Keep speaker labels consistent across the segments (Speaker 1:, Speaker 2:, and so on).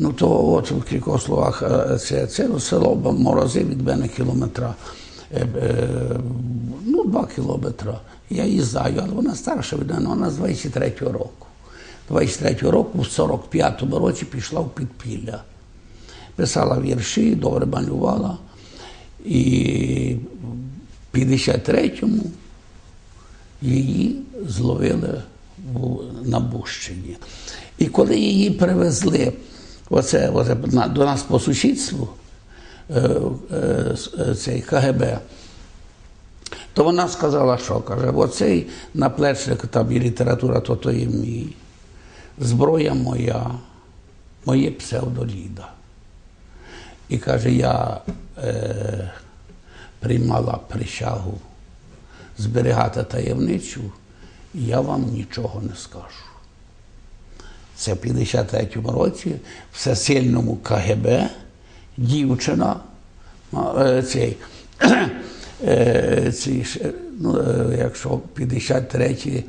Speaker 1: Ну, то от в кількох словах е, це, це село Морози від мене кілометра, е, е, ну, два кілометри. Я її знаю, але вона старша від мене, вона з 23-го року. 23-го року, в 45-му році пішла в підпілля. Писала вірші, добре малювала. І в 53-му її зловили на Бущині. І коли її привезли оце, оце, до нас по сусідству, е, е, е, цей КГБ, то вона сказала, що каже, оцей наплечник там і література, то то є мій, зброя моя, моє псевдоліда. І каже, я е, приймала присягу зберігати таємницю, я вам нічого не скажу. Це в 53-му році в всесильному КГБ дівчина, е, цей, е, цей, ну, е, якщо 53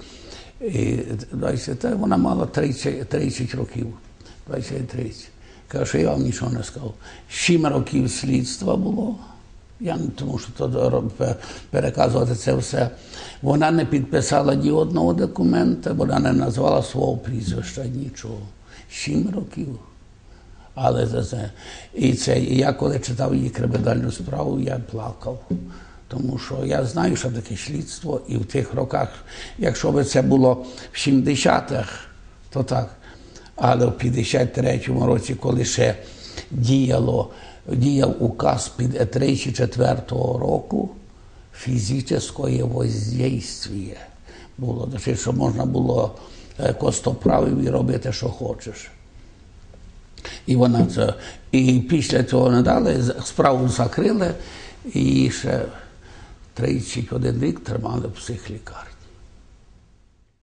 Speaker 1: і 20, та вона мала 30, 30 років, 20-30. Каже, що я вам нічого не сказав. Сім років слідства було. Я не тому, що то переказувати це все. Вона не підписала ні одного документа, вона не назвала свого прізвища нічого. Сім років. Але за це. І це, і я коли читав її кримінальну справу, я плакав. Тому що я знаю, що таке слідство, і в тих роках, якщо б це було в 70-х, то так. Але в 53-му році, коли ще діяло, діяв указ під 34 року, фізичне воздействие було, значить, що можна було е, костоправив і робити, що хочеш. І вона це. І після цього не дали, справу закрили, і ще 31 рік тримали в психлікарні.